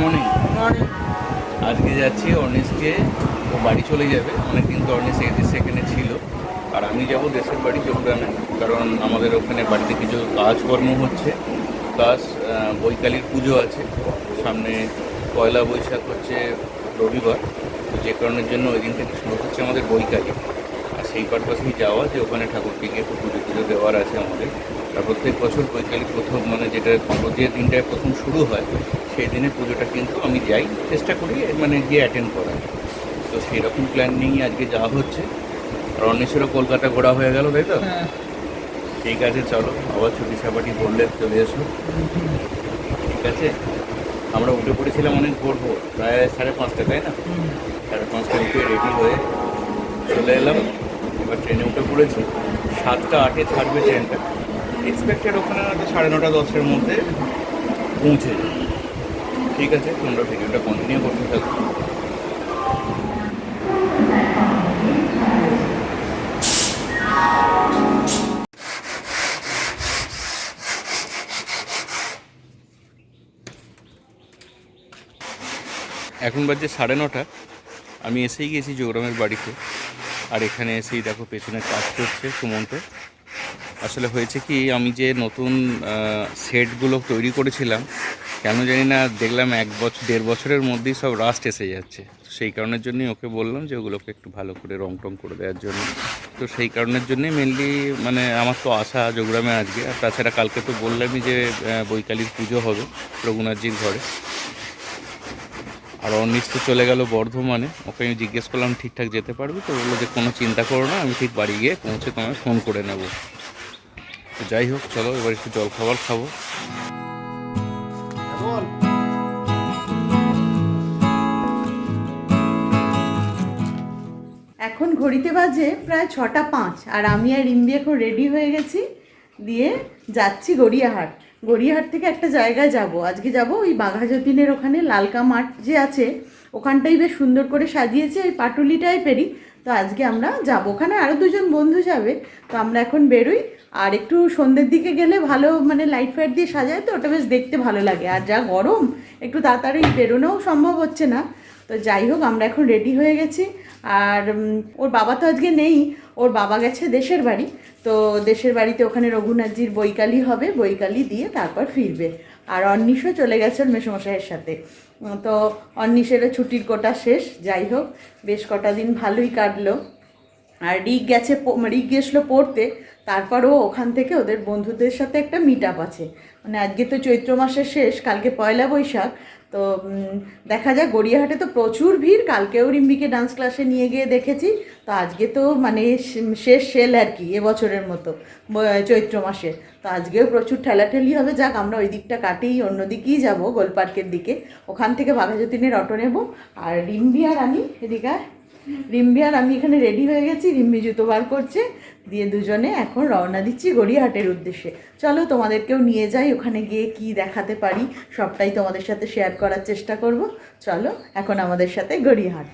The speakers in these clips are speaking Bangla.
মর্নিং মর্নিং আজকে যাচ্ছি অর্নিসকে ও বাড়ি চলে যাবে। অনেকদিন তো অর্নিস এটি সেখানে ছিল। আর আমি যাব দেশের বাড়ি চৌগ্রামে কারণ আমাদের ওখানে বাড়িতে কিছু কাজকর্ম হচ্ছে। প্লাস বৈকালীর পুজো আছে। সামনে পয়লা বৈশাখ হচ্ছে রবিবার। তো যে কারণের জন্য ওই দিন থেকে শুরু হচ্ছে আমাদের বৈকালী। আর সেই পারপাসেই যাওয়া যে ওখানে ঠাকুরকে গিয়ে একটু পুজো পুজো দেওয়ার আছে আমাদের। আর প্রত্যেক বছর বৈকালী প্রথম মানে যেটা যে দিনটায় প্রথম শুরু হয় সেই দিনে পুজোটা কিন্তু আমি যাই চেষ্টা করি মানে গিয়ে অ্যাটেন্ড করার। তো সেই রকম প্ল্যান নিয়েই আজকে যাওয়া হচ্ছে আর অন্বেষেরও কলকাতা ঘোরা হয়ে গেল তাই তো? হ্যাঁ। ঠিক আছে চলো আবার ছুটি সাপাটি বললে চলে এসো। ঠিক আছে? আমরা উঠে পড়েছিলাম অনেক ভোর ভোর প্রায় সাড়ে পাঁচটা তাই না? সাড়ে পাঁচটা উঠে রেডি হয়ে চলে এলাম। এবার ট্রেনে উঠে পড়েছি। সাতটা আটে ছাড়বে ট্রেনটা এক্সপেক্টেড ওখানে হয়তো সাড়ে নটা দশের মধ্যে পৌঁছে যাবে। ঠিক আছে, তোমরা ভিডিওটা কন্টিনিউ করতে থাকো। এখন বাজে সাড়ে নটা। আমি এসেই গেছি জৌরামের বাড়িতে। আর এখানে এসেই দেখো পেছনে কাজ করছে সুমন্ত। আসলে হয়েছে কি, আমি যে নতুন সেটগুলো তৈরি করেছিলাম, কেন জানি না দেখলাম এক বছর দেড় বছরের মধ্যেই সব রাস্ট এসে যাচ্ছে। সেই কারণের জন্যই ওকে বললাম যে ওগুলোকে একটু ভালো করে রং টং করে দেওয়ার জন্য। তো সেই কারণের জন্যই মেনলি মানে আমার তো আশা যোগগ্রামে আজকে। আর তাছাড়া কালকে তো বললামই যে বৈকালীর পুজো হবে রঘুনাথজির ঘরে। আর অনিস তো চলে গেল বর্ধমানে। ওকে আমি জিজ্ঞেস করলাম, ঠিকঠাক যেতে পারবি? তো বলল যে, কোনো চিন্তা করো না, আমি ঠিক বাড়ি গিয়ে পৌঁছে তোমায় ফোন করে নেব। তো যাই হোক, চলো এবার একটু জল খাবার খাব। এখন ঘড়িতে বাজে প্রায় ছটা পাঁচ, আর আমি আর রিম্বি এখন রেডি হয়ে গেছি দিয়ে যাচ্ছি গড়িয়াহাট। গড়িয়াহাট থেকে একটা জায়গায় যাব। আজকে যাব ওই বাঘা যতীনের ওখানে, লালকা মাঠ যে আছে, ওখানটাই বেশ সুন্দর করে সাজিয়েছে, ওই পাটুলি টাইপেরই তো আজকে আমরা যাব। ওখানে আরও দুজন বন্ধু যাবে, তো আমরা এখন বেরোই। আর একটু সন্ধ্যের দিকে গেলে ভালো মানে লাইট ফাইট দিয়ে সাজায় তো, ওটা বেশ দেখতে ভালো লাগে। আর যা গরম, একটু তাড়াতাড়ি বেরোনোও সম্ভব হচ্ছে না। তো যাই হোক, আমরা এখন রেডি হয়ে গেছি। আর ওর বাবা তো আজকে নেই, ওর বাবা গেছে দেশের বাড়ি। তো দেশের বাড়িতে ওখানে রঘুনাথজির বৈকালি হবে, বৈকালি দিয়ে তারপর ফিরবে। আর অন্নিশও চলে গেছে ওর মেসমশাইয়ের সাথে। তো অন্নিশেরও ছুটির কোটা শেষ, যাই হোক, বেশ কটা দিন ভালোই কাটলো। আর রিক গেছে প- রিক গেছিল পড়তে, তারপরও ওখান থেকে ওদের বন্ধুদের সাথে একটা মিট আছে। মানে আজকে তো চৈত্র মাসের শেষ, কালকে পয়লা বৈশাখ তো দেখা যাক, গড়িয়াহাটে তো প্রচুর ভিড়। কালকেও রিম্বিকে ডান্স ক্লাসে নিয়ে গিয়ে দেখেছি। তো আজকে তো মানে শেষ সেল আর কি, এবছরের মতো চৈত্র মাসে। তো আজকেও প্রচুর ঠেলাঠেলি হবে। যাক, আমরা ওই দিকটা কাটেই, অন্য দিকেই যাব গোল পার্কের দিকে। ওখান থেকে বাঘাযতীনের অটো নেব। আর রিম্বি আর আমি, এদিকে রিম্বি আর আমি এখানে রেডি হয়ে গেছি। রিম্বি জুতো বার করছে। দিয়ে দুজনে এখন রওনা দিচ্ছি গড়িয়াহাটের উদ্দেশ্যে। চলো তোমাদেরকেও নিয়ে যাই, ওখানে গিয়ে কি দেখাতে পারি, সবটাই তোমাদের সাথে শেয়ার করার চেষ্টা করব। চলো, এখন আমাদের সাথে গড়িয়াহাট।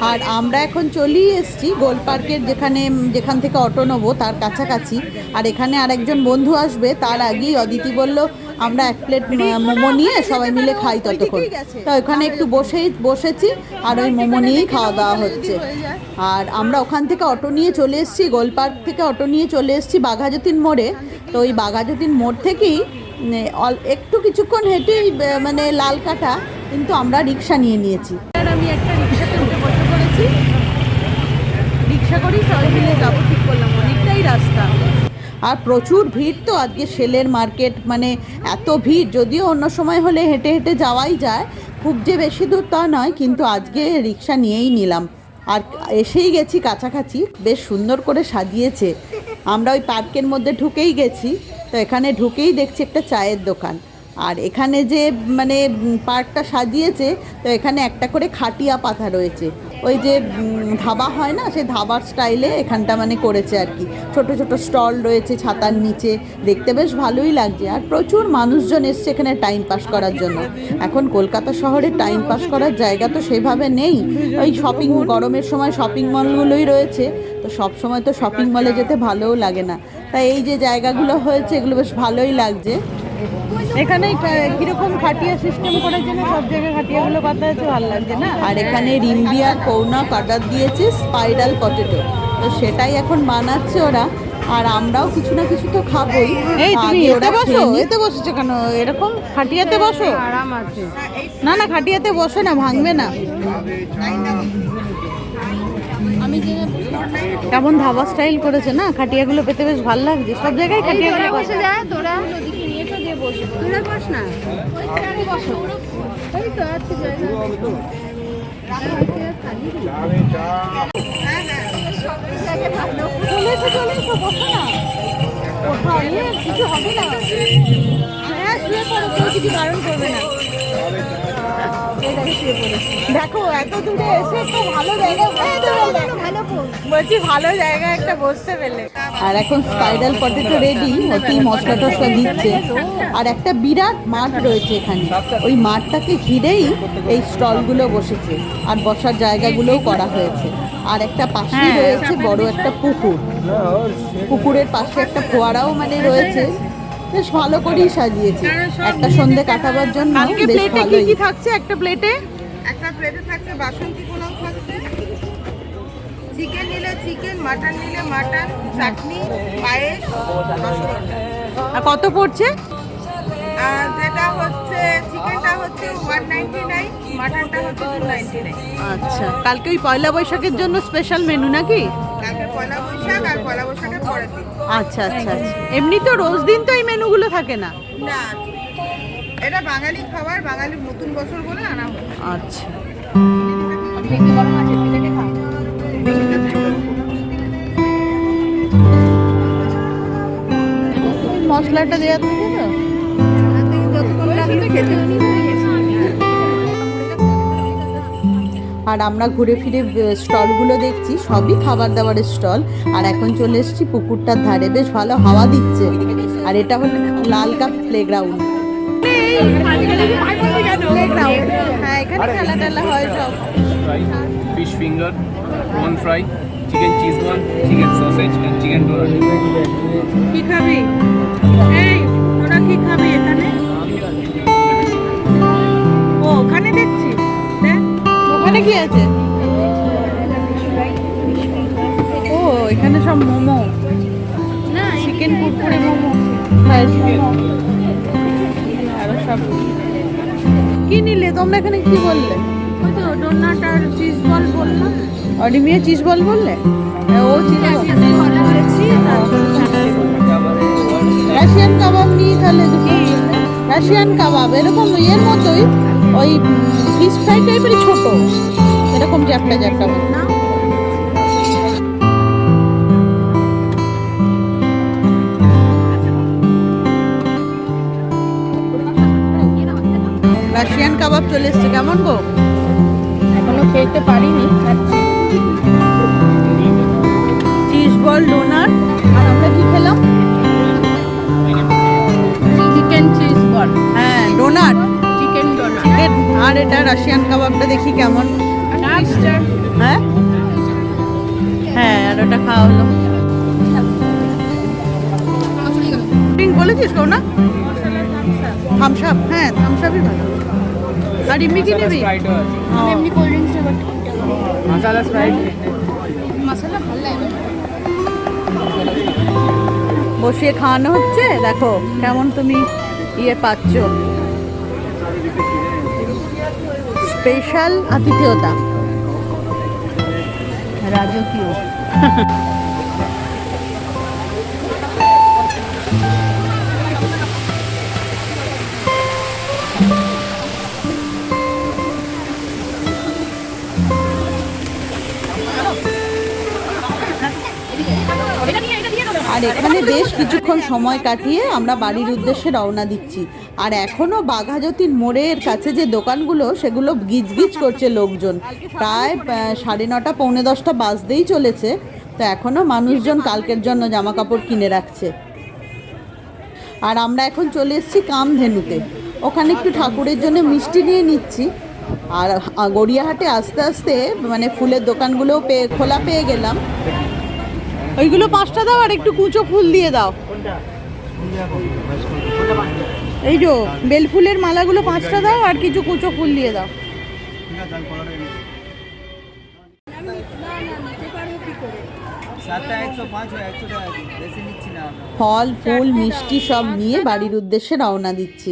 আর আমরা এখন চলেই এসেছি গোল পার্কের যেখানে যেখান থেকে অটো নেব তার কাছাকাছি। আর এখানে আরেকজন বন্ধু আসবে তার আগেই অদিতি বলল আমরা এক প্লেট মোমো নিয়ে সবাই মিলে খাই ততক্ষণ। তো ওখানে একটু বসেই বসেছি আর ওই মোমো নিয়েই খাওয়া দাওয়া হচ্ছে। আর আমরা ওখান থেকে অটো নিয়ে চলে এসেছি গোল পার্ক থেকে অটো নিয়ে চলে এসেছি বাঘাযতীন মোড়ে। তো ওই বাঘাযতীন মোড় থেকেই উম, একটু কিছুক্ষণ হেঁটেই মানে লাল কাটা কিন্তু আমরা রিক্সা নিয়ে নিয়েছি। আর আমি একটা রিক্সা করেই সবাই মিলে যাব, ঠিক করলাম, অনেকটাই রাস্তা। আর প্রচুর ভিড় তো আজকে সেলের মার্কেট মানে এত ভিড়, যদিও অন্য সময় হলে হেঁটে হেঁটে যাওয়াই যায়, খুব যে বেশি দূর তা নয়, কিন্তু আজকে রিক্সা নিয়েই নিলাম। আর এসেই গেছি কাছাকাছি, বেশ সুন্দর করে সাজিয়েছে। আমরা ওই পার্কের মধ্যে ঢুকেই গেছি, তো এখানে ঢুকেই দেখছি একটা চায়ের দোকান। আর এখানে যে মানে পার্কটা সাজিয়েছে, তো এখানে একটা করে খাটিয়া পাতা রয়েছে। ওই যে ধাবা হয় না, সেই ধাবার স্টাইলে এখানটা মানে করেছে আর কি। ছোট ছোট স্টল রয়েছে ছাতার নিচে, দেখতে বেশ ভালোই লাগছে। আর প্রচুর মানুষজন এসছে এখানে টাইম পাস করার জন্য। এখন কলকাতা শহরে টাইম পাস করার জায়গা তো সেভাবে নেই। ওই শপিং, গরমের সময় শপিং মলগুলোই রয়েছে, তো সব সময় তো শপিং মলে যেতে ভালোও লাগে না। তাই এই যে জায়গাগুলো হয়েছে, এগুলো বেশ ভালোই লাগছে। এখানে কীরকম খাটিয়া সিস্টেম করেছে না সব জায়গায় খাটিয়াগুলো পাতা আছে ভালো লাগছে না? আর এখানে রিম্বিয়া কৌনা কাটার দিয়েছে স্পাইরাল পটেটো। তো সেটাই এখন বানাচ্ছে ওরা। আর আমরাও কিছু না কিছু তো খাবোই। এই তুমি ওরা বসো এতে বসেছো কেন? এরকম খাটিয়াতে বসো? আরাম আছে। না না খাটিয়াতে বসো না ভাঙবে না। কেমন ধাবা স্টাইল করেছে না? খাটিয়াগুলো পেতে বেশ ভালো লাগছে। সব জায়গায় খাটিয়াগুলো বসে। যায় তোরা নদীকে নিয়ে তো দিয়ে বসে তোরা ওই তো আছে জায়গা চলে এসো চলে এসো বসো না। কোথাও কিছু হবে না। হ্যাঁ শুয়ে পড়ো কেউ কিছু বারণ করবে না। দেখো এত দূরে এসে তো ভালো জায়গা ভালো বলছি ভালো জায়গা একটা বসতে পেলে। আর এখন স্পাইরাল পটেটো রেডি ওতেই মশলা টসলা দিচ্ছে। আর একটা বিরাট মাঠ রয়েছে এখানে। ওই মাঠটাকে ঘিরেই এই স্টলগুলো বসেছে আর বসার জায়গাগুলোও করা হয়েছে। আর একটা পাশেই হ্যাঁ। রয়েছে বড় একটা পুকুর। পুকুরের পাশে একটা ফোয়ারাও মানে রয়েছে। বেশ ভালো করেই সাজিয়েছে। একটা সন্ধে কাটাবার জন্য বেশ ভালোই। থাকছে? একটা প্লেটে একটা প্লেটে থাকছে বাসন্তী চিকেন নিলে চিকেন মাটন নিলে মাটন চাটনি পায়েস আর কত পড়ছে? যেটা হচ্ছে চিকেনটা হচ্ছে ওয়ান নাইনটি নাইন মাটনটা হচ্ছে টু নাইনটি নাইন আচ্ছা কালকে ওই পয়লা বৈশাখের জন্য স্পেশাল মেনু নাকি? কালকে পয়লা বৈশাখ আর পয়লা বৈশাখের পরের দিন। আচ্ছা আচ্ছা আচ্ছা। এমনি তো রোজ দিন তো এই মেনুগুলো থাকে না। না এটা বাঙালি খাবার বাঙালি নতুন বছর বলে আনা হয় আচ্ছা। মশলাটা দেওয়া থাকে খেতে আর আমরা ঘুরে ফিরে স্টলগুলো দেখছি সবই খাবার দাবারের স্টল। আর এখন চলে এসেছি পুকুরটার ধারে। বেশ ভালো হাওয়া দিচ্ছে। আর এটা হলো লাল কাপ প্লেগ্রাউন্ড হ্যাঁ এখানে খেলা টেলা হয় সব। Finger, prawn fry, chicken cheese ball, chicken sausage, and chicken কি খাবি? সব কি নিলে? তোমরা এখানে কি বললে? ওই তো ডোনাট আর চিজ বল বললাম। অডিমিয়া চিজ বল বললে? ও চিজ রাশিয়ান কাবাব নিই তাহলে রাশিয়ান কাবাব এরকম ইয়ের মতোই ওই ফিশ ফ্রাই টাইপেরই ছোট। এরকম চ্যাপটা চ্যাপটা রাশিয়ান কাবাব চলে এসছে। কেমন গো? এখনও খেতে পারিনি খাচ্ছি। চিজ বল ডোনাট আর আমরা কি খেলাম? চিকেন চিজ বল হ্যাঁ ডোনাট চিকেন চিকেন আর এটা রাশিয়ান কাবাবটা দেখি কেমন। হ্যাঁ? হ্যাঁ আর ওটা খাওয়া হলো। বলেছিস কেউ না থামস আপ হ্যাঁ থামস আপই ভালো। আর এমনি কি নিবি? এমনি কোল্ড ড্রিঙ্কস. মশলা ভালো লাগে বসিয়ে খাওয়ানো হচ্ছে। দেখো কেমন তুমি ইয়ে পাচ্ছ। স্পেশাল আতিথেয়তা। রাজকীয়। আর এখানে বেশ কিছুক্ষণ সময় কাটিয়ে আমরা বাড়ির উদ্দেশ্যে রওনা দিচ্ছি। আর এখনও বাঘাযতীন মোড়ের কাছে যে দোকানগুলো, সেগুলো গিজগিজ করছে লোকজন। প্রায় সাড়ে নটা, পৌনে দশটা বাজতেই চলেছে। তো এখনও মানুষজন কালকের জন্য জামা কাপড় কিনে রাখছে। আর আমরা এখন চলে এসেছি কামধেনুতে। ওখানে একটু ঠাকুরের জন্য মিষ্টি নিয়ে নিচ্ছি। আর গড়িয়াহাটে আস্তে আস্তে মানে ফুলের দোকানগুলোও পেয়ে, খোলা পেয়ে গেলাম। ওইগুলো পাঁচটা দাও আর একটু কুচো ফুল দিয়ে দাও। এই যো বেল ফুলের মালাগুলো পাঁচটা দাও আর কিছু কুচো ফুল দিয়ে দাও। ফল, ফুল, মিষ্টি সব নিয়ে বাড়ির উদ্দেশ্যে রওনা দিচ্ছি।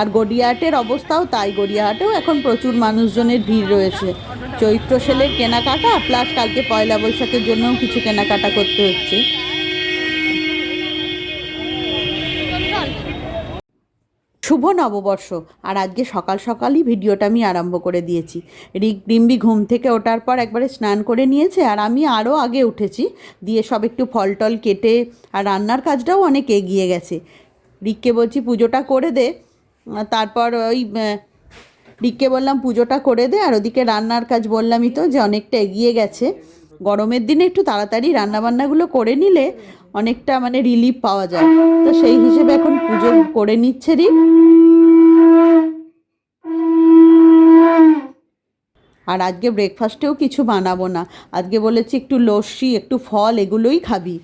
আর গড়িয়াহাটের অবস্থাও তাই, গড়িয়াহাটেও এখন প্রচুর মানুষজনের ভিড় রয়েছে। চৈত্র সেলের কেনাকাটা প্লাস কালকে পয়লা বৈশাখের জন্যও কিছু কেনাকাটা করতে হচ্ছে। শুভ নববর্ষ, আর আজকে সকাল সকালই ভিডিওটা আমি আরম্ভ করে দিয়েছি। রিক ডিম্বি ঘুম থেকে ওঠার পর একবারে স্নান করে নিয়েছে, আর আমি আরও আগে উঠেছি, দিয়ে সব একটু ফল টল কেটে, আর রান্নার কাজটাও অনেক এগিয়ে গেছে। রিককে বলছি, পুজোটা করে দে। তারপর ওই রিককে বললাম পুজোটা করে দে, আর ওদিকে রান্নার কাজ বললামই তো যে অনেকটা এগিয়ে গেছে। গরমের দিনে একটু তাড়াতাড়ি রান্নাবান্নাগুলো করে নিলে অনেকটা মানে রিলিফ পাওয়া যায়। তো সেই হিসেবে এখন পুজো করে নিচ্ছে রিক আর আজকে ব্রেকফাস্টেও কিছু বানাবো না। আজকে বলেছি একটু লস্যি, একটু ফল, এগুলোই খাবি।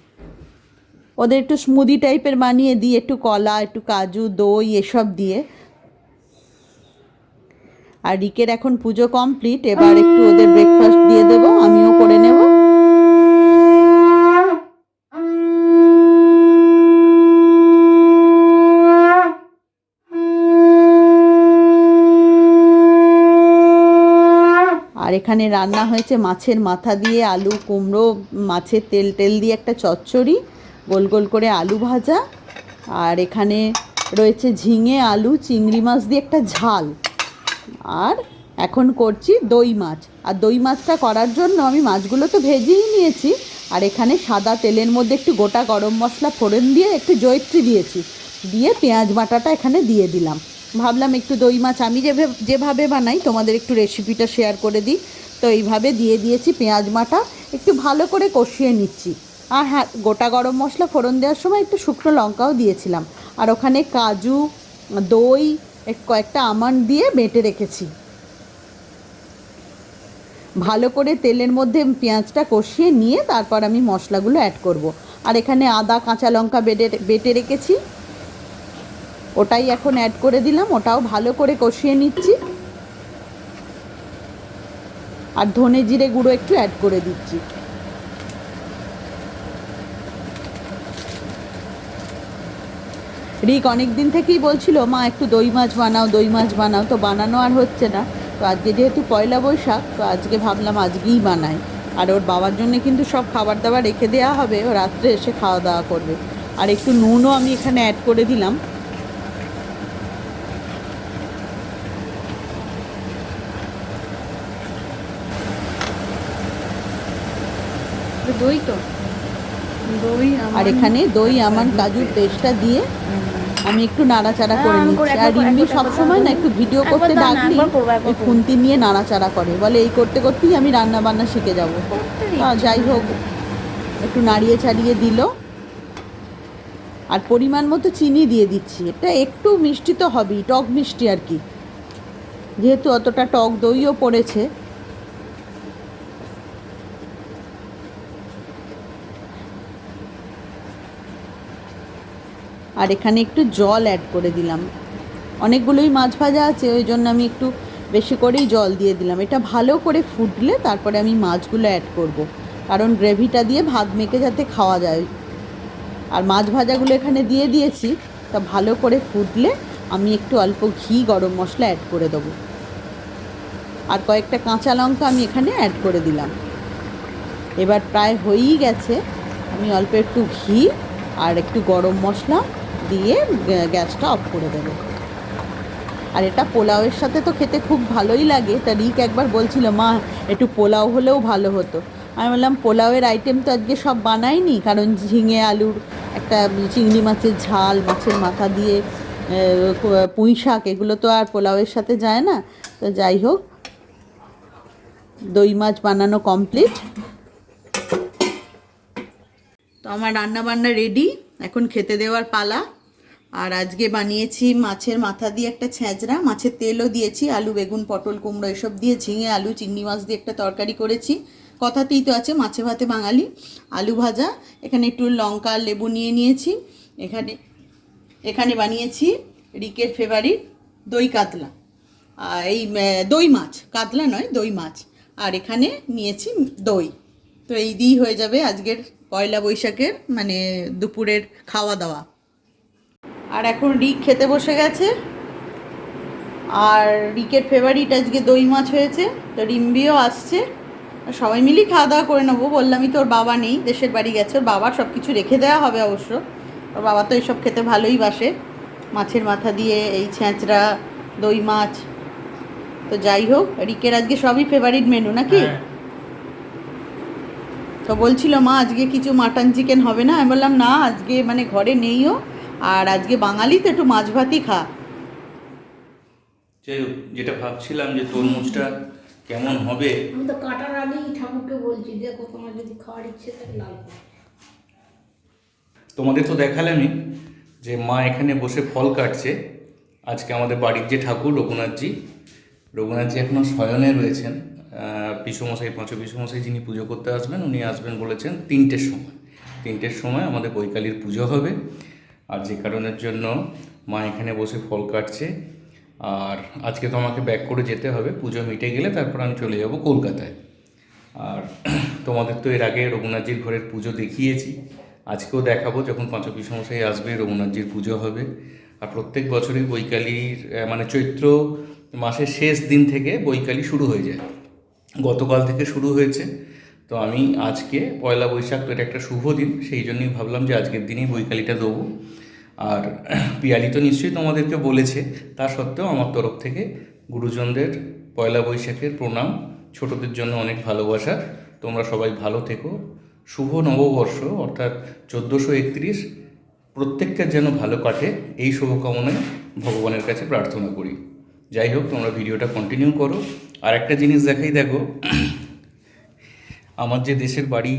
ওদের একটু স্মুদি টাইপের বানিয়ে দিই, একটু কলা, একটু কাজু, দই, এসব দিয়ে। আর রিকের এখন পুজো কমপ্লিট এবার একটু ওদের ব্রেকফাস্ট দিয়ে দেবো, আমিও করে নেব। আর এখানে রান্না হয়েছে মাছের মাথা দিয়ে আলু, কুমড়ো, মাছের তেল টেল দিয়ে একটা চচ্চড়ি। গোল গোল করে আলু ভাজা। আর এখানে রয়েছে ঝিঙে, আলু, চিংড়ি মাছ দিয়ে একটা ঝাল। আর এখন করছি দই মাছ। আর দই মাছটা করার জন্য আমি মাছগুলো তো ভেজেই নিয়েছি। আর এখানে সাদা তেলের মধ্যে একটু গোটা গরম মশলা ফোড়ন দিয়ে একটু জয়ত্রী দিয়েছি। দিয়ে পেঁয়াজ বাটাটা এখানে দিয়ে দিলাম। ভাবলাম একটু দই মাছ আমি যেভাবে বানাই, তোমাদের একটু রেসিপিটা শেয়ার করে দিই। তো এইভাবে দিয়ে দিয়েছি পেঁয়াজ মাটা একটু ভালো করে কষিয়ে নিচ্ছি। আর হ্যাঁ গোটা গরম মশলা ফোড়ন দেওয়ার সময় একটু শুকনো লঙ্কাও দিয়েছিলাম। আর ওখানে কাজু, দই কয়েকটা আমন্ড দিয়ে বেটে রেখেছি। ভালো করে তেলের মধ্যে পেঁয়াজটা কষিয়ে নিয়ে তারপর আমি মশলাগুলো অ্যাড করব। আর এখানে আদা, কাঁচা লঙ্কা বেটে বেটে রেখেছি। ওটাই এখন অ্যাড করে দিলাম, ওটাও ভালো করে কষিয়ে নিচ্ছি। আর ধনে জিরে গুঁড়ো একটু অ্যাড করে দিচ্ছি। রিক অনেক দিন থেকেই বলছিল মা একটু দই মাছ বানাও দই মাছ বানাও। তো বানানো আর হচ্ছে না। তো আজকে যেহেতু পয়লা বৈশাখ তো আজকে ভাবলাম আজকেই বানাই। আর ওর বাবার জন্য কিন্তু সব খাবার দাবার রেখে দেওয়া হবে। ও রাত্রে এসে খাওয়া দাওয়া করবে। আর একটু নুনও আমি এখানে অ্যাড করে দিলাম। দই তো। দই আর এখানে দই আমার কাজুর পেস্টটা দিয়ে আমি একটু নাড়াচাড়া করে হ্যাঁ, নিচ্ছি। আর রিম্বি সবসময় না একটু ভিডিও করতে ডাকলি ওই খুন্তি নিয়ে নাড়াচাড়া করে। বলে এই করতে করতেই আমি রান্না বান্না শিখে যাব। যাই হোক একটু নাড়িয়ে ছাড়িয়ে দিল। আর পরিমাণ মতো চিনি দিয়ে দিচ্ছি। এটা একটু মিষ্টি তো হবেই টক মিষ্টি আর কি। যেহেতু অতটা টক দইও পড়েছে আর এখানে একটু জল অ্যাড করে দিলাম। অনেকগুলোই মাছ ভাজা আছে, ওই জন্য আমি একটু বেশি করেই জল দিয়ে দিলাম। এটা ভালো করে ফুটলে তারপরে আমি মাছগুলো অ্যাড করব। কারণ গ্রেভিটা দিয়ে ভাত মেখে যাতে খাওয়া যায়। আর মাছ ভাজাগুলো এখানে দিয়ে দিয়েছি, তা ভালো করে ফুটলে আমি একটু অল্প ঘি গরম মশলা অ্যাড করে দেবো। আর কয়েকটা কাঁচা লঙ্কা আমি এখানে অ্যাড করে দিলাম। এবার প্রায় হয়েই গেছে। আমি অল্প একটু ঘি আর একটু গরম মশলা দিয়ে গ্যা- গ্যাসটা অফ করে দেবো। আর এটা পোলাওয়ের সাথে তো খেতে খুব ভালোই লাগে। তা রিক একবার বলছিল, মা, একটু পোলাও হলেও ভালো হতো। আমি বললাম, পোলাওয়ের আইটেম তো আজকে সব বানাইনি, কারণ ঝিঙে আলুর একটা চিংড়ি মাছের ঝাল, মাছের মাথা দিয়ে পুঁই শাক, এগুলো তো আর পোলাওয়ের সাথে যায় না। তো যাই হোক, দই মাছ বানানো কমপ্লিট তো আমার রান্না বান্না রেডি এখন খেতে দেওয়ার পালা। আর আজকে বানিয়েছি মাছের মাথা দিয়ে একটা ছ্যাঁচড়া মাছের তেলও দিয়েছি, আলু, বেগুন, পটল, কুমড়ো, এসব দিয়ে, ঝিঙে, আলু, চিংড়ি মাছ দিয়ে একটা তরকারি করেছি। কথাতেই তো আছে, মাছে ভাতে বাঙালি। আলু ভাজা, এখানে একটু লঙ্কা লেবু নিয়ে নিয়েছি। এখানে এখানে বানিয়েছি রিকের ফেভারিট দই কাতলা। এই দই মাছ, কাতলা নয়, দই মাছ। আর এখানে নিয়েছি দই। তো এই দিয়েই হয়ে যাবে আজকের পয়লা বৈশাখের মানে দুপুরের খাওয়া দাওয়া। আর এখন রিক খেতে বসে গেছে। আর রিকের ফেভারিট আজকে দই মাছ হয়েছে তো রিম্বিও আসছে। সবাই মিলেই খাওয়া দাওয়া করে নেব বললামই তোর বাবা নেই দেশের বাড়ি গেছে ওর বাবার সব কিছু রেখে দেওয়া হবে অবশ্য। ওর বাবা তো এইসব খেতে ভালোই বাসে মাছের মাথা দিয়ে এই ছ্যাঁচড়া দই মাছ। তো যাই হোক রিকের আজকে সবই ফেভারিট মেনু নাকি? তো বলছিল মা আজকে কিছু মাটন চিকেন হবে না। আমি বললাম না আজকে মানে ঘরে নেইও। আর আজকে বাঙালি তো একটু মাছ ভাতই খা। যাই হোক যেটা ভাবছিলাম যে তরমুজটা কেমন হবে। আমি তো কাটার আগেই ঠাকুরকে বলছি দেখো তোমার যদি খাওয়ার ইচ্ছে থাকে লাল তোমাদের তো দেখালামই যে মা এখানে বসে ফল কাটছে। আজকে আমাদের বাড়ির যে ঠাকুর রঘুনাথজি রঘুনাথজি এখনও শয়নে রয়েছেন। পিসুমশাই পাঁচু পিসুমশাই যিনি পুজো করতে আসবেন উনি আসবেন বলেছেন তিনটের সময়। তিনটের সময় আমাদের বৈকালীর পুজো হবে। আর যে কারণের জন্য মা এখানে বসে ফল কাটছে। আর আজকে তো আমাকে ব্যাক করে যেতে হবে, পুজো মিটে গেলে তারপর আমি চলে যাব কলকাতায়। আর তোমাদের তো এর আগে রঘুনাথজির ঘরের পুজো দেখিয়েছি। আজকেও দেখাবো যখন পঞ্চপী সমস্যায় আসবে, রঘুনাথজির পুজো হবে। আর প্রত্যেক বছরই বৈকালীর মানে চৈত্র মাসের শেষ দিন থেকে বৈকালী শুরু হয়ে যায়। গতকাল থেকে শুরু হয়েছে। তো আমি আজকে পয়লা বৈশাখ তো এটা একটা শুভ দিন, সেই জন্যই ভাবলাম যে আজকের দিনেই বৈকালীটা দেবো। আর পিয়ালি তো নিশ্চয়ই তোমাদেরকে বলেছে, তা সত্ত্বেও আমার তরফ থেকে গুরুজনদের পয়লা বৈশাখের প্রণাম, ছোটদের জন্য অনেক ভালোবাসা। তোমরা সবাই ভালো থেকো। শুভ নববর্ষ, অর্থাৎ চোদ্দোশো একত্রিশ, প্রত্যেকটা যেন ভালো কাটে, এই শুভকামনায় ভগবানের কাছে প্রার্থনা করি। যাই হোক, তোমরা ভিডিওটা কন্টিনিউ করো। আর একটা জিনিস দেখাই দেখো আমার যে দেশের বাড়ি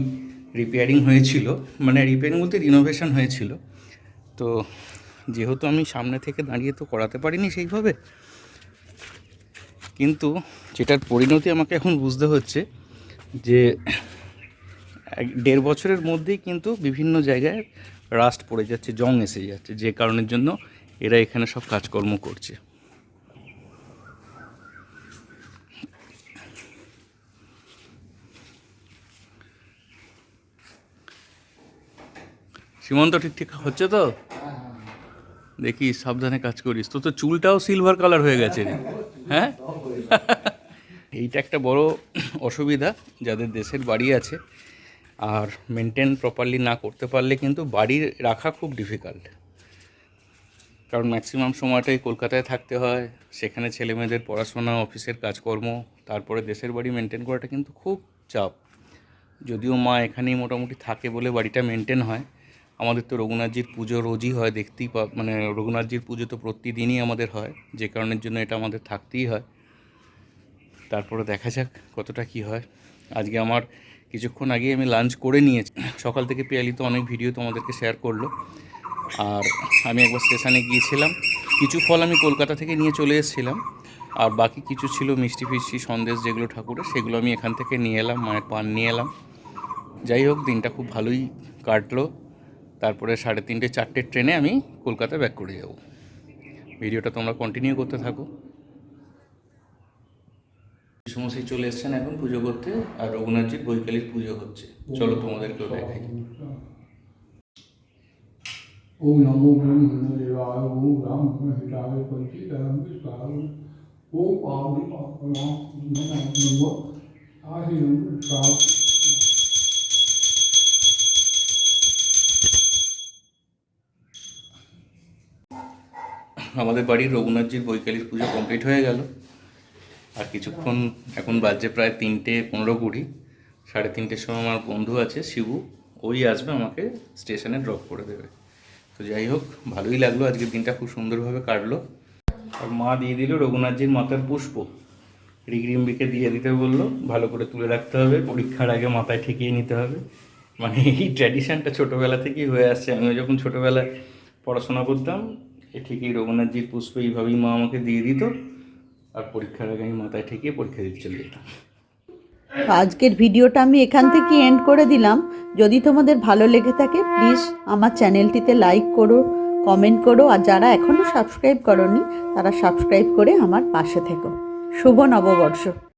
রিপেয়ারিং হয়েছিল মানে রিপেয়ারিং বলতে রিনোভেশন হয়েছিল, তো যেহেতু আমি সামনে থেকে দাঁড়িয়ে তো করাতে পারিনি সেইভাবে, কিন্তু যেটার পরিণতি আমাকে এখন বুঝতে হচ্ছে যে এক দেড় বছরের মধ্যেই কিন্তু বিভিন্ন জায়গায় রাস্ট পড়ে যাচ্ছে, জং এসে যাচ্ছে, যে কারণের জন্য এরা এখানে সব কাজকর্ম করছে। সীমন্ত ঠিক ঠিক হচ্ছে তো? দেখি সাবধানে কাজ করিস। তো তো চুলটাও সিলভার কালার হয়ে গেছে। হ্যাঁ? এইটা একটা বড় অসুবিধা, যাদের দেশের বাড়ি আছে। আর মেনটেন প্রপারলি না করতে পারলে কিন্তু বাড়ি রাখা খুব ডিফিকাল্ট কারণ ম্যাক্সিমাম সময়টাই কলকাতায় থাকতে হয়। সেখানে ছেলেমেয়েদের পড়াশোনা, অফিসের কাজকর্ম, তারপরে দেশের বাড়ি মেনটেন করাটা কিন্তু খুব চাপ। যদিও মা এখানেই মোটামুটি থাকে বলে বাড়িটা মেনটেন হয়। আমাদের তো রঘুনাথজির পুজো রোজই হয়, দেখতেই পা মানে রঘুনাথজির পুজো তো প্রতিদিনই আমাদের হয়, যে কারণের জন্য এটা আমাদের থাকতেই হয়। তারপরে দেখা যাক কতটা কি হয়। আজকে আমার কিছুক্ষণ আগে আমি লাঞ্চ করে নিয়েছি। সকাল থেকে পেয়ালি তো অনেক ভিডিও তোমাদেরকে শেয়ার করল। আর আমি একবার স্টেশনে গিয়েছিলাম। কিছু ফল আমি কলকাতা থেকে নিয়ে চলে এসেছিলাম। আর বাকি কিছু ছিল মিষ্টি ফিষ্টি, সন্দেশ যেগুলো ঠাকুরের, সেগুলো আমি এখান থেকে নিয়ে এলাম, মায়ের পান নিয়ে এলাম। যাই হোক, দিনটা খুব ভালোই কাটলো। তারপরে সাড়ে তিনটে চারটের ট্রেনে আমি কলকাতা ব্যাক করে যাব। ভিডিওটা তোমরা কন্টিনিউ করতে থাকো। সমস্যা চলে এসছেন এখন পুজো করতে আর রঘুনাথজির বৈকালিক পুজো হচ্ছে। চলো তোমাদেরকেও দেখাই। ওম নমো ব্রহ্মণ দেবায় ওম ব্রাহ্মণ হিতায় আমাদের বাড়ির রঘুনাথজির বৈকালীর পুজো কমপ্লিট হয়ে গেল। আর কিছুক্ষণ, এখন বাজে প্রায় তিনটে পনেরো কুড়ি, সাড়ে তিনটের সময় আমার বন্ধু আছে, শিবু, ওই আসবে আমাকে স্টেশনে ড্রপ করে দেবে। তো যাই হোক, ভালোই লাগল, আজকের দিনটা খুব সুন্দরভাবে কাটলো। আর মা দিয়ে দিল রঘুনাথজির মাথার পুষ্প। রিগরিম্বিকে দিয়ে দিতে বলল, ভালো করে তুলে রাখতে হবে, পরীক্ষার আগে মাথায় ঠেকিয়ে নিতে হবে। মানে এই ট্র্যাডিশনটা ছোটোবেলা থেকেই হয়ে আসছে। আমিও যখন ছোটোবেলায় পড়াশোনা করতাম ঠিকই রঘুনাথজির পুষ্প এইভাবেই মা আমাকে দিয়ে দিত, আর পরীক্ষার আগে আমি মাথায় ঠেকিয়ে পরীক্ষা দিতে চলে যেতাম। আজকের ভিডিওটা আমি এখান থেকে এন্ড করে দিলাম। যদি তোমাদের ভালো লেগে থাকে প্লিজ আমার চ্যানেলটিতে লাইক করো কমেন্ট করো, আর যারা এখনও সাবস্ক্রাইব করনি, তারা সাবস্ক্রাইব করে আমার পাশে থেকো। শুভ নববর্ষ।